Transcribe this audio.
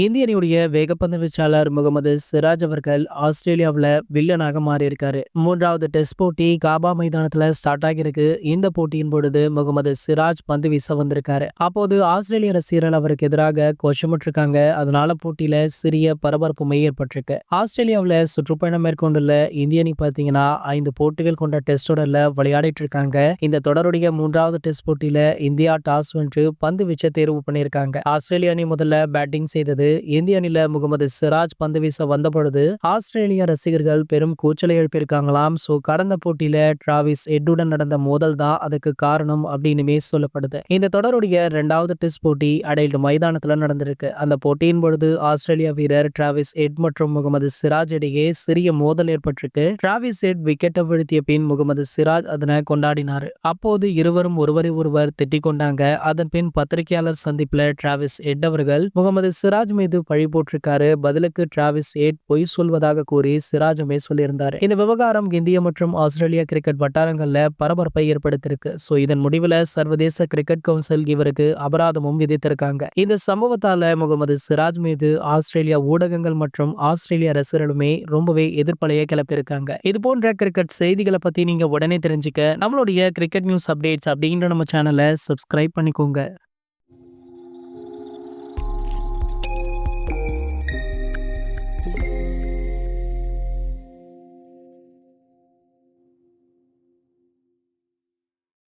இந்திய அணியுடைய வேகப்பந்து வீச்சாளர் முகமது சிராஜ் அவர்கள் ஆஸ்திரேலியாவில் வில்லனாக மாறியிருக்காரு. மூன்றாவது டெஸ்ட் போட்டி காபா மைதானத்தில் ஸ்டார்ட் ஆகியிருக்கு. இந்த போட்டியின் பொழுது முகமது சிராஜ் பந்து வீச வந்திருக்காரு. அப்போது ஆஸ்திரேலிய ரசிகர்கள் அவருக்கு எதிராக கோஷமிட்டிருக்காங்க. அதனால போட்டியில சிறிய பரபரப்புமை ஏற்பட்டிருக்கு. ஆஸ்திரேலியாவில் சுற்றுப்பயணம் மேற்கொண்டுள்ள இந்திய அணி பார்த்தீங்கன்னா ஐந்து போட்டிகள் கொண்ட டெஸ்ட் தொடரில் விளையாடிட்டு இருக்காங்க. இந்த தொடருடைய மூன்றாவது டெஸ்ட் போட்டியில இந்தியா டாஸ் வென்று பந்து வீச்ச தேர்வு பண்ணியிருக்காங்க. ஆஸ்திரேலிய அணி முதல்ல பேட்டிங் செய்தது இந்திய அணில முகமது சிராஜ் பந்து வீச வந்த பொழுது ஆஸ்திரேலிய ரசிகர்கள் பெரும் கூச்சலை எழுப்பியிருக்காங்களாம். சோ கடந்த போட்டியில டிராவிஸ் எட்டுடன் நடந்த மோதல் தான் அதுக்கு காரணம் அப்படின்னுமே சொல்லப்படுது. இந்த தொடருடைய இரண்டாவது டெஸ்ட் போட்டி அடைல்டு மைதானத்துல நடந்திருக்கு. அந்த போட்டியின் பொழுது ஆஸ்திரேலிய வீரர் டிராவிஸ் எட் மற்றும் முகமது சிராஜ் இடையே சிறிய மோதல் ஏற்பட்டிருக்கு. டிராவிஸ் எட் விக்கெட்டை வீழ்த்திய பின் முகமது சிராஜ் அதனை கொண்டாடினார். அப்போது இருவரும் ஒருவரை ஒருவர் திட்டிக் கொண்டாங்க. அதன் பின் பத்திரிகையாளர் சந்திப்புல டிராவிஸ் எட் அவர்கள் முகமது சிராஜ் சிராஜ் மீது பழி போட்டிருக்காரு. பதிலுக்கு டிராவிஸ் ஏட் பொய் சொல்வதாக கூறி சிராஜுமே சொல்லியிருந்தாரு. இந்த விவகாரம் இந்திய மற்றும் ஆஸ்திரேலியா கிரிக்கெட் வட்டாரங்கள்ல பரபரப்பை ஏற்படுத்தியிருக்கு. சோ இதன் முடிவுல சர்வதேச கிரிக்கெட் கவுன்சில் இவருக்கு அபராதமும் விதித்திருக்காங்க. இந்த சம்பவத்தால முகமது சிராஜ் மீது ஆஸ்திரேலியா ஊடகங்கள் மற்றும் ஆஸ்திரேலிய ரசிகர்களுமே ரொம்பவே எதிர்ப்பலையை கிளப்பியிருக்காங்க. இது போன்ற கிரிக்கெட் செய்திகளை பத்தி நீங்க உடனே தெரிஞ்சுக்க நம்மளுடைய கிரிக்கெட் நியூஸ் அப்டேட்ஸ் அப்படின்ற நம்ம சேனலை சப்ஸ்கிரைப் பண்ணிக்கோங்க.